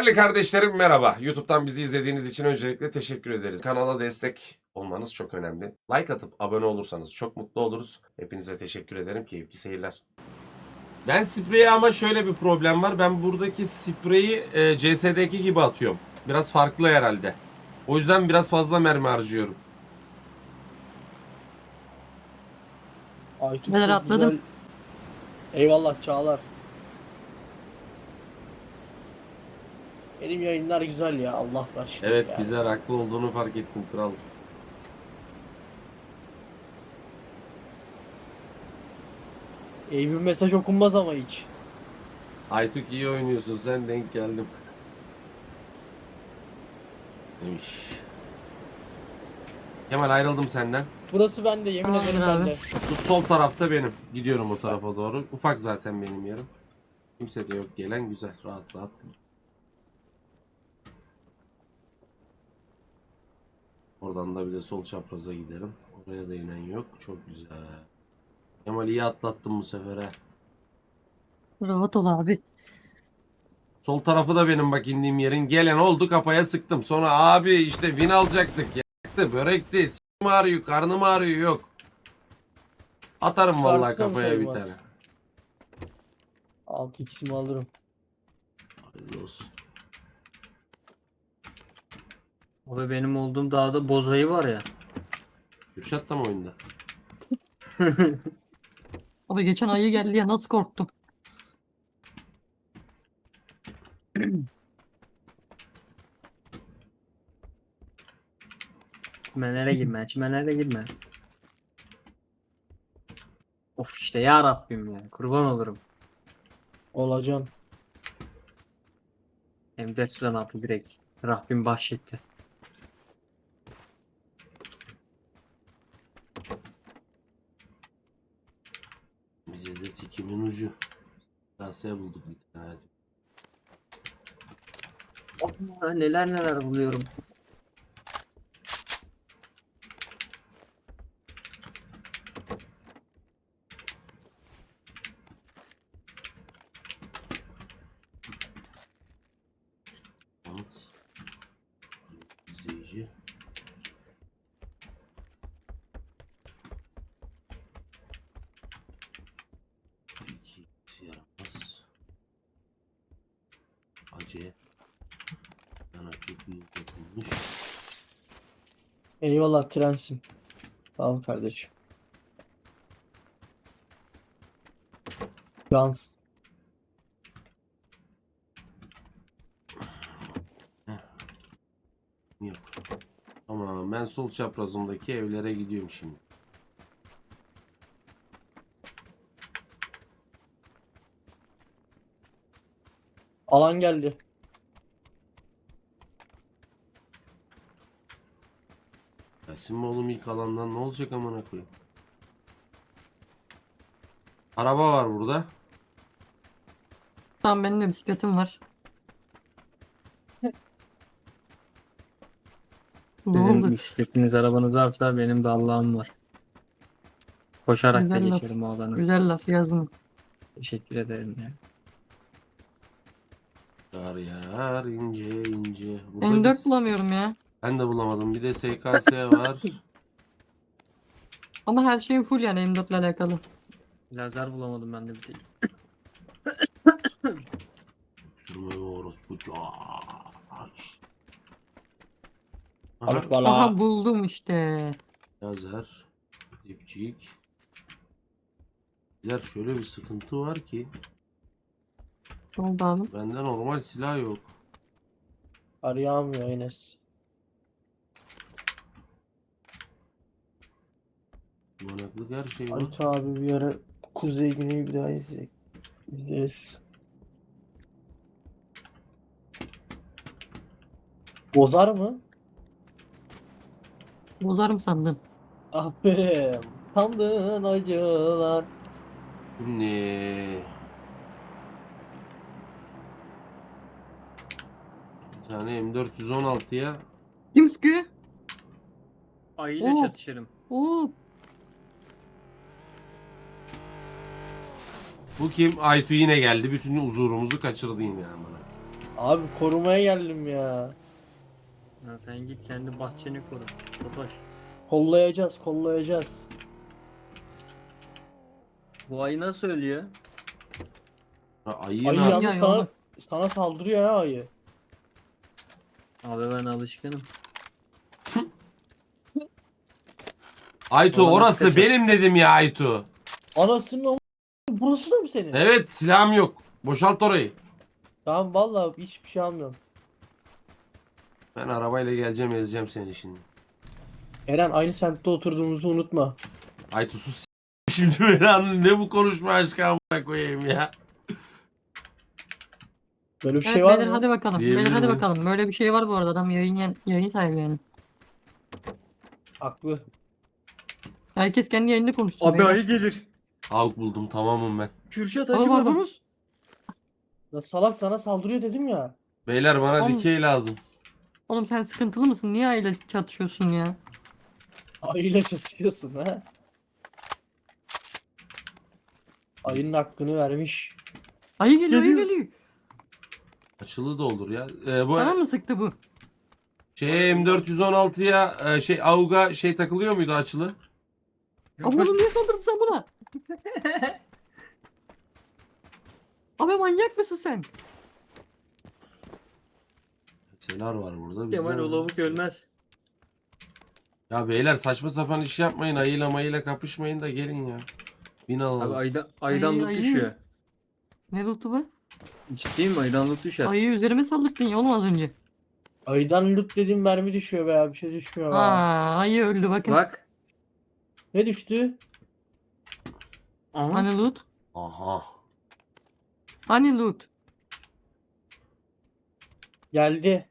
Değerli kardeşlerim merhaba. YouTube'dan bizi izlediğiniz için öncelikle teşekkür ederiz. Kanala destek olmanız çok önemli. Like atıp abone olursanız çok mutlu oluruz. Hepinize teşekkür ederim. Keyifli seyirler. Ben spreyi ama şöyle bir problem var. Ben buradaki spreyi e, CS'deki gibi atıyorum. Biraz farklı herhalde. O yüzden biraz fazla mermi harcıyorum. Aytun çok atladım. güzel. Eyvallah Çağlar. Benim yayınlar güzel ya Allah var Evet ya. bizler haklı olduğunu fark ettim kral. Eyüp'ün mesaj okunmaz ama hiç. Aytuk iyi oynuyorsun sen denk geldim. Demiş. Kemal ayrıldım senden. Burası bende yemin ederim bende. Bu sol tarafta benim. Gidiyorum o tarafa doğru. Ufak zaten benim yerim. Kimse de yok gelen güzel rahat rahat. Oradan da bir de sol çapraza giderim. Oraya da inen yok. Çok güzel. Kemal iyi atlattım bu sefer ha. Rahat ol abi. Sol tarafı da benim bak indiğim yerin. Gelen oldu kafaya sıktım. Sonra abi işte win alacaktık. Yaktı, börekti, s**im ağrıyor, karnım ağrıyor yok. Atarım vallahi Karşıda mı kafaya bir tane. 6 x'imi alırım. Hayırlı olsun. Abi benim olduğum dağda bozayı var ya. Kürşat da mı oyunda? Abi geçen ayı geldi ya nasıl korktum. Çimenlere girme, çimenlere girme. Of işte ya Rabbim ya. Kurban olurum. Olacağım. M416 direkt. Rabbim bahşetti. Bize de sikimin ucu. Kaseye bulduk bir tane. Hadi. Aa, neler neler buluyorum. At. İzleyici. İki X yaramaz. Acı. Yana çok büyük yapılmış. Eyvallah trensin. Sağ ol kardeşim. Dans. Yok. Tamam ben sol çaprazımdaki evlere gidiyorum şimdi. Alan geldi. Gelsin mi oğlum ilk alandan ne olacak amına koyayım? Araba var burada. Tamam benim de bisikletim var. Ne Sizin oldu? bisikletiniz arabanız varsa benim de Allah'ım var. Koşarak da Güzel laf. geçerim o alanı. Güzel laf yazdım. Teşekkür ederim ya. Yar yar ince ince. Burada M4 biz- bulamıyorum ya. Ben de bulamadım. Bir de SKS var. Ama her şeyim full yani M4 ile alakalı. Lazer bulamadım ben de bir tek. Sürme orospu. Abi Aha, bana Aha buldum işte. lazer. Dipçik. Beyler şöyle bir sıkıntı var ki Ne oldu abi? bende normal silah yok. arayamıyor Enes. Manaklık her şey var. Aytu abi bir ara Kuzey Güney'i bir daha izleyecek. İzleriz. Bozar mı? Bozarım sandın. Aferin. Sandığın acılar. Şimdi bir tane M416'ya Kim sıkıyor? Ayıyla Oo. çatışırım. Oo. Bu kim? Aytu yine geldi. Bütün huzurumuzu kaçırdı yine amına. Abi korumaya geldim ya. Ya sen git kendi bahçeni koru. Totoş. Kollayacağız, kollayacağız. Bu ayı nasıl ölüyor? Ha, Ayı Ayı ne yalnız Ya, sana, yolda. sana saldırıyor ya ayı. Abi ben alışkınım. Aytu orası benim dedim ya Aytu. Anasının o burası da mı senin? Evet silahım yok. Boşalt orayı. Tamam vallahi hiçbir şey almıyorum. Ben arabayla geleceğim ezeceğim seni şimdi. Eren aynı semtte oturduğumuzu unutma. Aytu sus s- şimdi anladın. Ne bu konuşma aşkı amına koyayım ya. Böyle bir Evet şey var beyler mı? hadi bakalım. Diyebilir Beyler hadi miyim? bakalım. Böyle bir şey var bu arada adam yayın yayın sahibi yani. Haklı. Herkes kendi yayında konuşsun. Abi beyler. ayı gelir. Avuk buldum tamamım ben. Kürşat Aa, acı baba. Barbaros. Ya salak sana saldırıyor dedim ya. Beyler bana Oğlum- dikey lazım. Oğlum sen sıkıntılı mısın? Niye aile çatışıyorsun ya? Ayıyla çatışıyorsun ha. Ayının hakkını vermiş. Ayı geliyor, ayı Geliyor. geliyor. Açılı da olur ya. Ee, bu Sana mı sıktı bu? şey M416'ya e, şey Avuk'a şey takılıyor muydu açılı? Ama oğlum niye saldırdın sen buna? Abi manyak mısın sen? Şeyler var burada. Kemal bizden- ölmez. Ya beyler saçma sapan iş yapmayın. Ayıyla mayıyla kapışmayın da gelin ya. Bin alalım. Abi ayda, aydan Ayı, loot ayı. düşüyor. Ne lootu bu? Ciddiyim aydan loot düşer. Ayıyı üzerime saldıktın ya oğlum az önce. Ayıdan loot dediğim mermi düşüyor veya bir şey düşmüyor. Aa, ayı öldü bakın. Bak. Ne düştü? Aha. Hani loot? Aha. Hani loot? Geldi.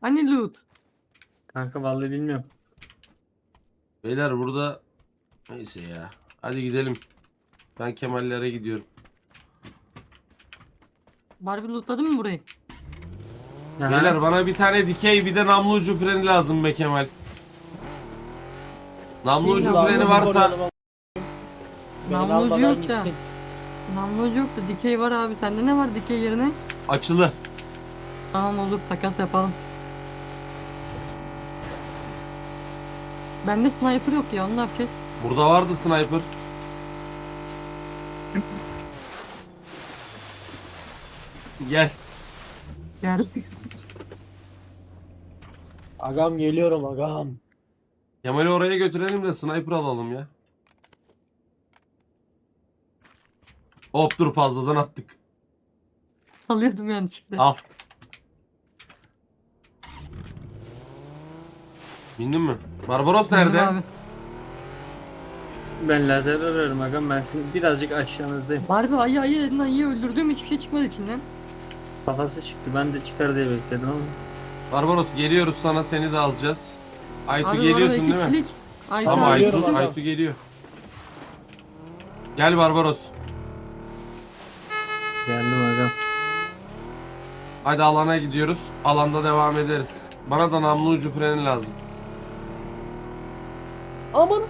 Hani loot? Kanka vallahi bilmiyorum. Beyler burada neyse ya. Hadi gidelim. Ben Kemal'lere gidiyorum. Barbie lootladın mı burayı? Aha. Beyler bana bir tane dikey bir de namlu ucu freni lazım be Kemal. Namlu ucu freni varsa Beni Namlu ucu almadan yok da. gitsin. Namlucu yoktu. Dikey var abi. Sende ne var dikey yerine? açılı. Tamam olur takas yapalım. Bende sniper yok ya onu ne yapacağız? Burada vardı sniper. Gel. Gel. Agam geliyorum agam. Kemal'i oraya götürelim de sniper alalım ya. Hop dur fazladan attık. Alıyordum yanlışlıkla. Al. Bindin mi? Barbaros nerede? Bildim Abi. Ben lazer arıyorum agam ben sizin birazcık aşağınızdayım. Barbie ayı ayı dedin ayıyı öldürdüm hiçbir şey çıkmadı içinden. Kafası çıktı ben de çıkar diye bekledim ama. Barbaros geliyoruz sana seni de alacağız. Aytu Abi bu arada geliyorsun iki değil mi? kişilik. Aytu Tamam abi Aytu. Aytu geliyor. Gel Barbaros. Geldim agam. Hadi alana gidiyoruz. Alanda devam ederiz. Bana da namlu ucu freni lazım. Aman.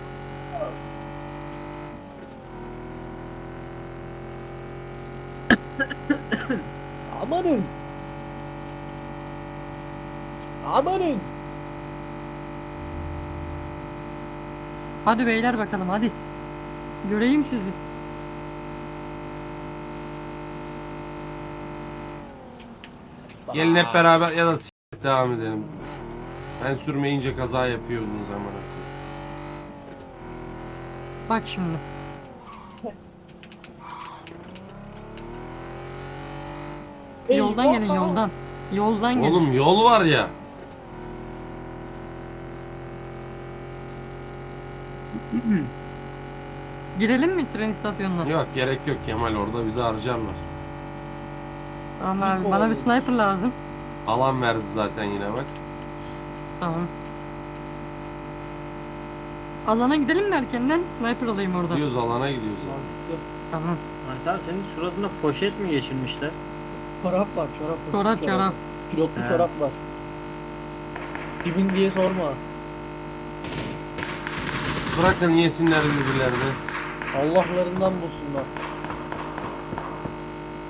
Amanın. Amanın. Hadi beyler bakalım hadi. Göreyim sizi. Gelin hep beraber ya da s- devam edelim. Ben sürmeyince kaza yapıyordunuz zaman. Bak şimdi. Yoldan gelin yoldan. Yoldan gelin. Oğlum yol var ya. Girelim mi tren istasyonuna? Yok gerek yok Kemal orada bizi harcarlar. Tamam abi bana bir sniper lazım. Alan verdi zaten yine bak. Tamam. Alana gidelim mi erkenden? Sniper alayım orada. Gidiyoruz alana gidiyoruz. Mantıklı. Tamam. Ahmet abi senin suratına poşet mi geçirmişler? Çorap var çorap. var, Çorap çorap. Kilotlu He. çorap var. Kimin diye sorma. Bırakın yesinler birbirlerini. Allah'larından bulsunlar.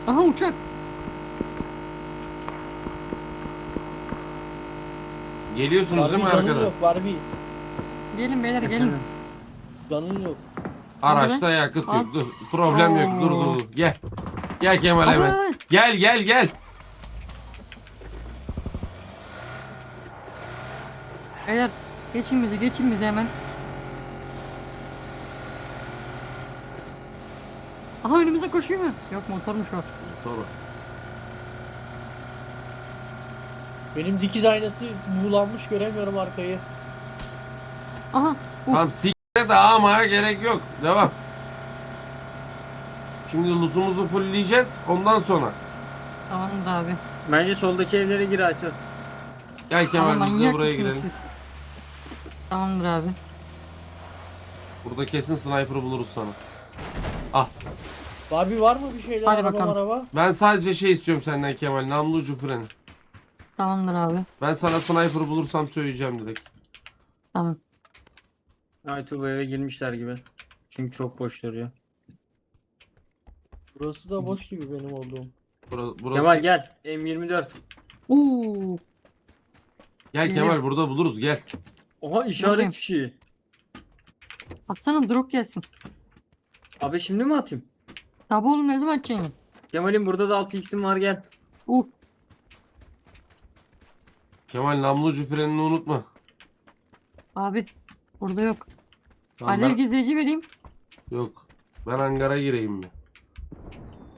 Aha uçak. Geliyorsunuz değil mi Barbie canın arkadan? yok Barbie. Gelin beyler gelin. Canın yok. Araçta yakıt yok. Al. Dur. Problem yok. Dur dur dur. Gel. Gel Kemal hemen. Gel gel gel. Beyler geçin bizi geçin bizi hemen. Aha önümüze koşuyor mu? Yok motormuş o. Doğru. Benim dikiz aynası buğulanmış göremiyorum arkayı. Aha. Tamam sikre de ama gerek yok. Devam. Şimdi lootumuzu fullleyeceğiz. Ondan sonra. Tamamdır abi. Bence soldaki evlere gir Aytu. Gel Kemal Ama biz de manyak buraya mısınız girelim. siz? Tamamdır abi. Burada kesin sniper buluruz sana. Ah. Barbie var mı bir şeyler Hadi araba bakalım. araba? Ben sadece şey istiyorum senden Kemal. Namlu ucu freni. Tamamdır abi. Ben sana sniper bulursam söyleyeceğim direkt. Tamam. Aytu bu eve girmişler gibi. Çünkü çok boş duruyor. Burası da boş gibi benim olduğum. Burası, burası... Kemal gel. M24. Oo. Gel Kemal burada buluruz gel. Oha işaret fişeği. Atsana drop gelsin. Abi şimdi mi atayım? Tabi oğlum ne zaman atacaksın? Kemal'im burada da 6x'im var gel. Uh. Kemal namlu ucu frenini unutma. Abi. Burada yok. Tamam, Alev ben- gizleyici vereyim. Yok. Ben hangara gireyim mi?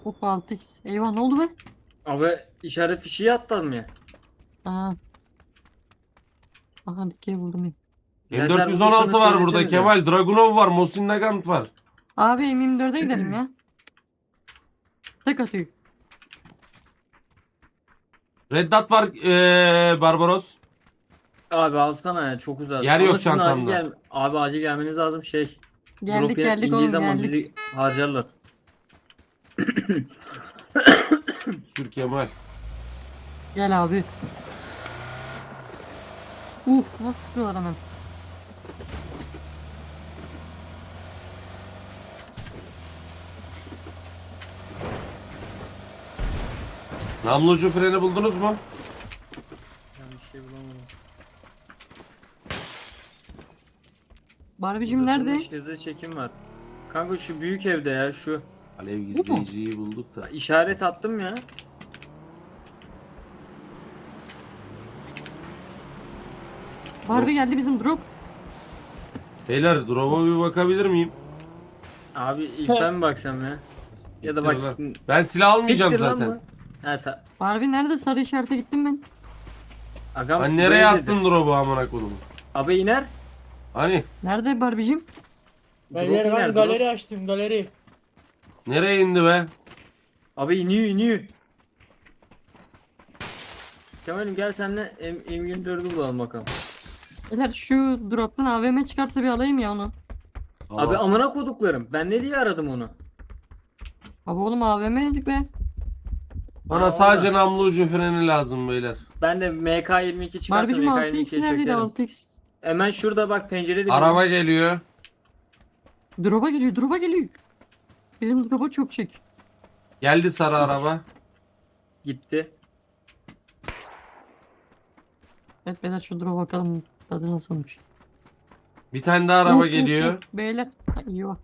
Hop 6x. Eyvah ne oldu be? Abi işaret fişeği atladım ya. Aha. Aha dikey buldum ben. Birader, M416 bulursanız var burada. Kemal. Dragunov var. Mosin Nagant var. Abi M24'e gidelim ya. Tek atıyor. Red Dot var ee, Barbaros. Abi alsana ya çok uzak. Yer yok sizin acil çantamda. gel- Abi acil gelmeniz lazım şey. Geldik drop geldik indiği oğlum zaman geldik. bizi harcarlar. Sür Kemal. Gel abi. Uh nasıl sıkıyorlar hemen. Namlu ucu freni buldunuz mu? Ben bir şey bulamadım. Barbie'cim Burada nerede? hızlı çekim var. Kanka şu büyük evde ya şu. Alev gizleyiciyi bulduk da. İşaret attım ya. Barbie geldi bizim drop. Beyler drop'a bir bakabilir miyim? Abi ilk ben mi baksam ya? Ya da bak. Ben silah almayacağım Siktir lan zaten. bu. Ha ta. Barbie nerede? Sarı işarete gittim ben. Agam Hani nereye böyle attın drop'u amına kodumu? dedi. Abi iner. Hani Nerede Barbie'cim? Ben Drop yer iner, ben drop. galeri açtım galeri. nereye indi be? Abi iniyor iniyor. Kemal'im gel senle M M24'ü bulalım bakalım. Beyler şu drop'tan AVM çıkarsa bir alayım ya onu. Abi Aa, amına koduklarım. Ben ne diye aradım onu? Abi oğlum AVM dedik be. Bana Aa, sadece namlu ucu freni lazım beyler. Ben de MK22 çıkarttım. Barbie'cim 6x MK22'ye neredeydi çekerim. 6x? Hemen şurada bak pencerede. Araba geliyor. Drop'a geliyor drop'a geliyor. Bizim drop'a çok çek. Geldi sarı araba. Gitti. Evet beyler şu drop'a bakalım tadı nasılmış. Bir tane daha araba geliyor. uh. Beyler. Ay, iyi bak.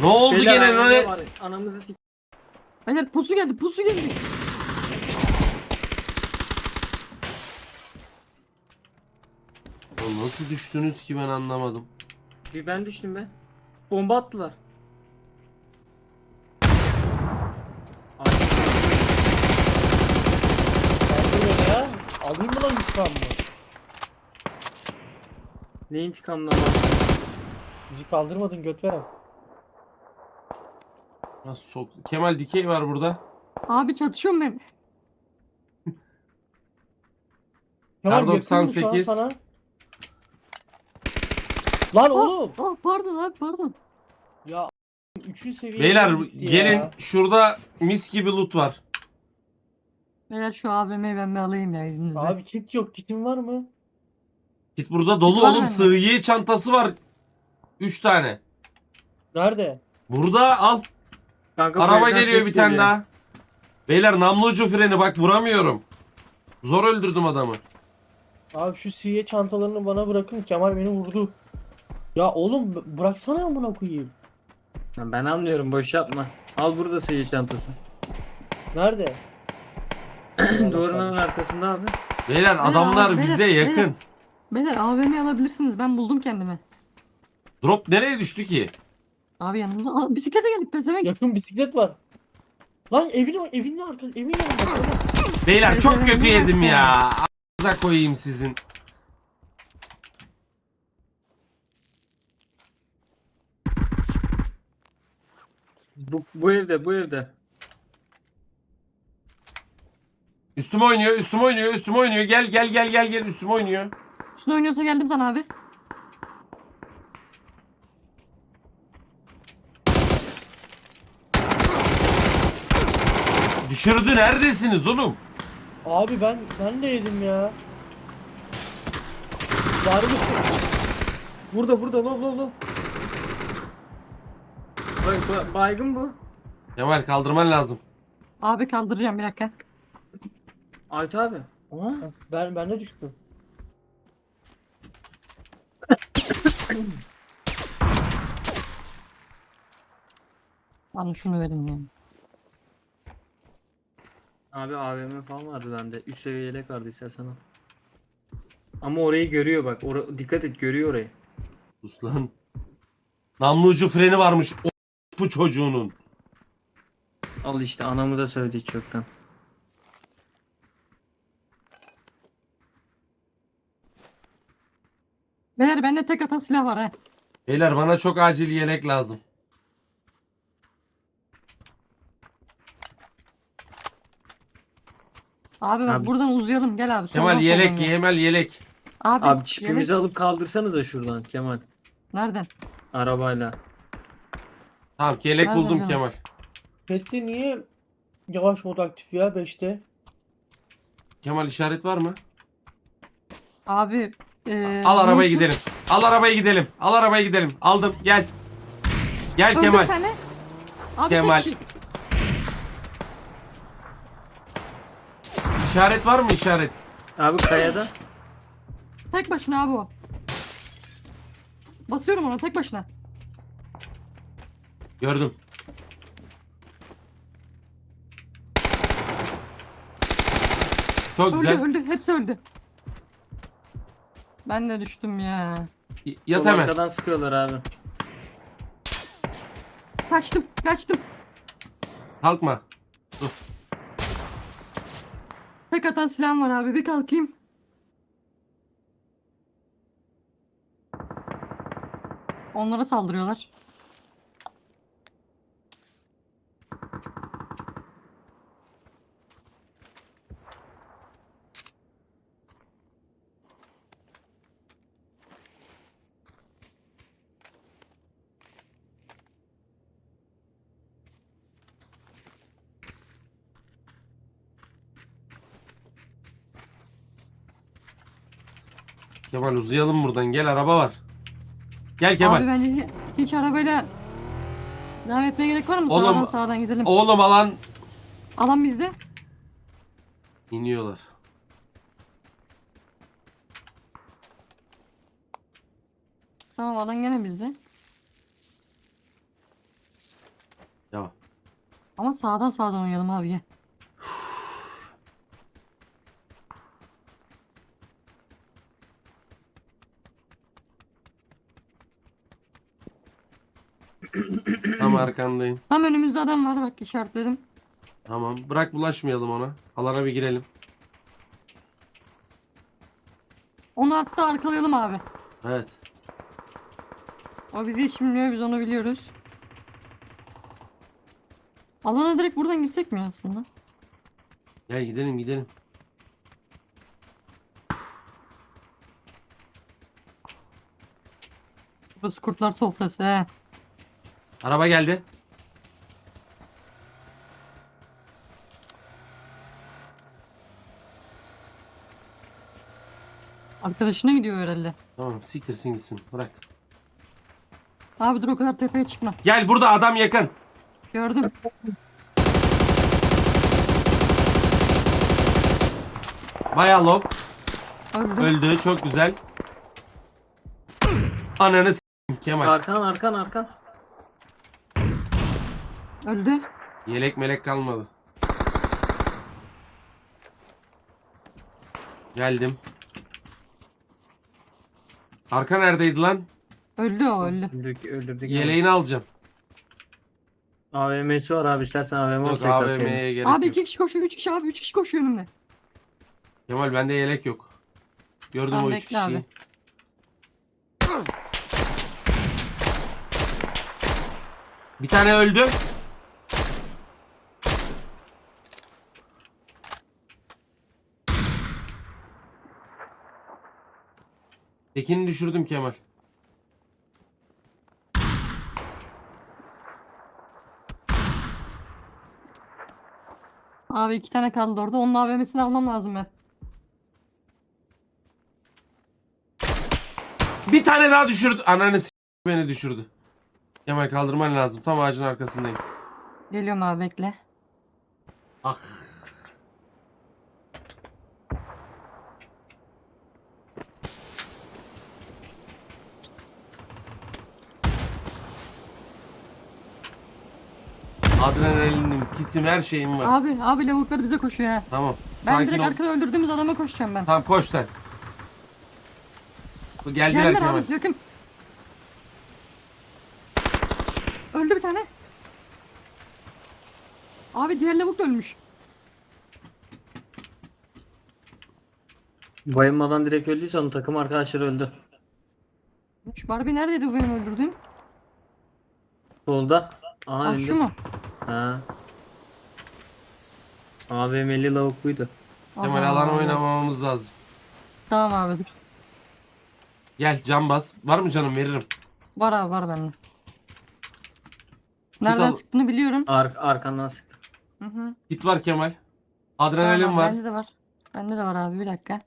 Ne oldu Beyler, gene anamıza lan? var, Anamızı sik. Beyler pusu geldi pusu geldi. Oğlum Nasıl düştünüz ki ben anlamadım. Bir ben düştüm be. Bomba attılar. Kaldır beni ya. Alayım mı lan intikamımı? ne intikamdan var? Bizi kaldırmadın göt veren. Nasıl sok? Kemal dikey var burada. Abi çatışıyorum ben. Kemal R98. yakın mı şu an sana? Lan oğlum. Ah pardon abi pardon. Ya 3. seviye. Beyler gelin ya. şurada mis gibi loot var. Beyler şu AVM'yi ben bir alayım ya izninizle. Abi kit yok. Kitin var mı? Git burada dolu Kit var oğlum bende. sığıye çantası var. 3 tane. Nerede? Burada al. Kanka bu Araba evden geliyor ses bir tane geliyor. daha. Beyler namlu ucu freni bak vuramıyorum. Zor öldürdüm adamı. Abi şu siye çantalarını bana bırakın. Kemal beni vurdu. Ya oğlum b- bıraksana amına koyayım. Ya Ben anlıyorum boş yapma. Al burada sıyı çantası. Nerede? Duvarın arkasında abi. Beyler adamlar abi, bize beyler, yakın. beyler. Beyler AVM alabilirsiniz. Ben buldum kendime. Drop nereye düştü ki? Abi yanımıza. Aa, bisiklete geldik pezevenk. Yakın bisiklet var. Lan evin evin arkası evin yanında. Beyler çok kötü yedim ya. Ağzınıza koyayım sizin. Bu, bu evde bu evde. Üstüme oynuyor, üstüme oynuyor, üstüme oynuyor. Gel gel gel gel gel üstüme oynuyor. Üstüne oynuyorsa geldim sana abi. Düşürdü neredesiniz oğlum? Abi ben ben de yedim ya. Var mı? Burada burada lo lo lo. Bak, ba- baygın bu. Kemal kaldırman lazım. Abi kaldıracağım bir dakika. Ayt abi. Aa, Ben ben de düştüm. Bana şunu verin ya. Abi AVM falan vardı bende. Üst seviye yelek vardı istersen al. Ama orayı görüyor bak. Ora- dikkat et görüyor orayı. Sus lan. Namlu ucu freni varmış. O bu çocuğunun. Al işte anamıza söyledi çoktan. Beyler bende tek atan silah var he. Beyler bana çok acil yelek lazım. Abi bak Abi. buradan uzayalım gel abi. Kemal soldan yelek, soldan gel. Kemal yelek. Abi, Abi çipimizi yelek- alıp kaldırsanıza şuradan Kemal. Nereden? Arabayla. Tamam yelek Nerede buldum ya? Kemal. Pet'te niye yavaş mod aktif ya 5'te? Kemal işaret var mı? Abi. eee, Al arabayı bunun için- gidelim. Al arabayı gidelim. Al arabayı gidelim. Aldım. Gel. Gel Öldü Kemal. bir tane. Abi Kemal. tek kişi. İşaret var mı işaret? Abi kayada. Tek başına abi o. Basıyorum ona tek başına. Gördüm. Çok Öldü güzel. öldü. Hepsi öldü. Ben de düştüm ya. Y- Yat Sol hemen. Arkadan sıkıyorlar abi. Kaçtım kaçtım. Kalkma. Tek atan silahım var abi bir kalkayım. Onlara saldırıyorlar. Kemal uzayalım buradan. Gel araba var. Gel Kemal. Abi bence hi- hiç arabayla devam etmeye gerek var mı? Oğlum- sağdan sağdan gidelim. Oğlum alan Alan bizde. iniyorlar. Tamam alan gene bizde. Devam. Ama sağdan sağdan oynayalım abi gel. Arkandayım. Tam önümüzde adam var bak işaretledim. Tamam. Bırak bulaşmayalım ona. Alana bir girelim. Onu hatta arkalayalım abi. Evet. O bizi hiç bilmiyor biz onu biliyoruz. Alana direkt buradan gitsek mi aslında? Gel gidelim gidelim. Burası kurtlar sofrası he. Araba geldi. Arkadaşına gidiyor herhalde. Tamam siktirsin gitsin. Bırak. Abi dur o kadar tepeye çıkma. Gel burada adam yakın. Gördüm. Bayağı low. Öldü. Öldü. Çok güzel. Ananı s**eyim Kemal. Arkan arkan arkan. Öldü. Yelek melek kalmadı. Geldim. Arka neredeydi lan? Öldü o öldü. Öldürdük, öldürdük. Yeleğini alacağım. AVM'si var abi istersen AVM Yok olsa. AVM'ye gerek Abi yok. iki kişi koşuyor. Üç kişi abi. Üç kişi koşuyor önümde. Kemal bende yelek yok. Gördüm Tamam, o üç bekle kişiyi. abi. Bir tane öldü. Tekini düşürdüm Kemal. Abi iki tane kaldı orada. Onun AVM'sini almam lazım ben. Bir tane daha düşürdü. Ananı s- beni düşürdü. Kemal kaldırman lazım. Tam ağacın arkasındayım. Geliyorum abi bekle. Ah. Adrenalinim, kitim, her şeyim var. Abi abi lavuklar bize koşuyor ha. Tamam. Ben Sakin direkt ol. arkada öldürdüğümüz adama koşacağım ben. Tamam koş sen. Bu Geldiler Geldiler Kemal. abi yakın. Öldü bir tane. Abi diğer lavuk da ölmüş. Bayılmadan direkt öldüyse onun takım arkadaşları öldü. Şu Barbie neredeydi bu benim öldürdüğüm? Solda. Aha Aa önde. şu mu? Ha. AVM'li lavuk buydu. Kemal Aha. alan oynamamamız lazım. Tamam abi dur. Gel can bas. Var mı canım veririm. Var abi var bende. Nereden al. sıktığını biliyorum. Ar arkandan sıktı. Hı hı. Git var Kemal. Adrenalin Tamam, var. Bende de var. Bende de var abi bir dakika.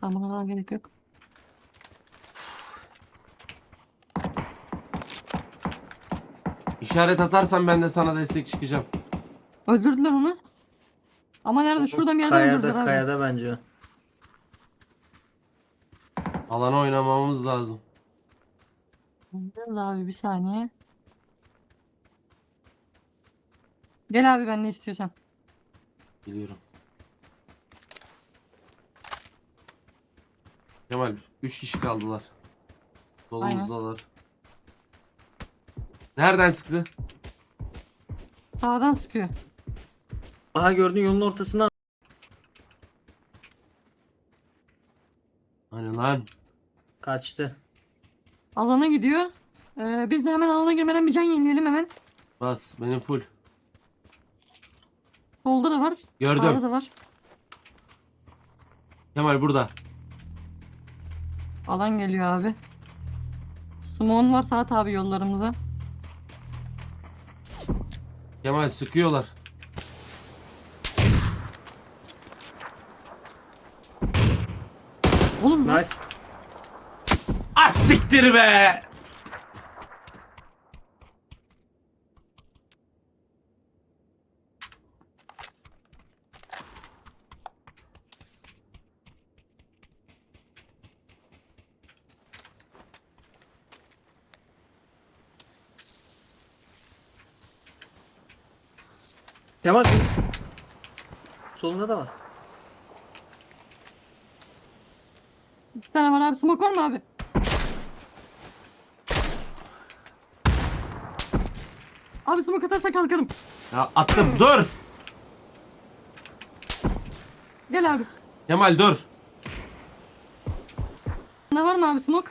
Tamam buna gerek yok. İşaret atarsan ben de sana destek çıkacağım. Öldürdüler onu. Ama nerede? Şurada bir yerde öldürdüler Kayada abi. kayada bence o. Alana oynamamız lazım. Öldürdüler abi bir saniye. Gel abi ben ne istiyorsan. Biliyorum. Kemal 3 kişi kaldılar. Solumuzdalar. Nereden sıktı? Sağdan sıkıyor. Aha gördün yolun ortasında. Hani lan. Kaçtı. Alana gidiyor. Ee, biz de hemen alana girmeden bir can yenileyelim hemen. Bas benim full. Solda da var. Sağda Gördüm. da var. Kemal burada. Alan geliyor abi. Smon var saat abi yollarımıza. Kemal sıkıyorlar. Oğlum Nice. nasıl? Az siktir be. Kemal. Solunda da var. Bir tane var abi. Smoke var mı abi? Abi smoke atarsa kalkarım. Ya attım dur. Gel abi. Kemal dur. Ne var mı abi smoke?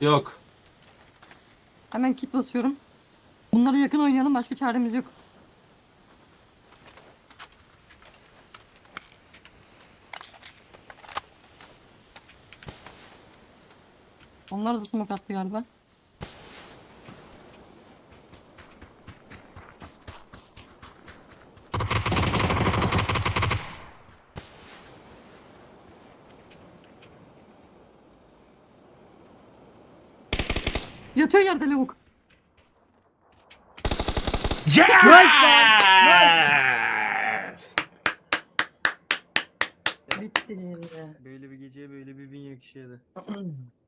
Yok. Hemen kit basıyorum. Bunları yakın oynayalım. Başka çaremiz yok. Onlar da smoke attı galiba. Yatıyor yerde lavuk. Yes! Bitti. Böyle bir geceye böyle bir bin yakışıyordu.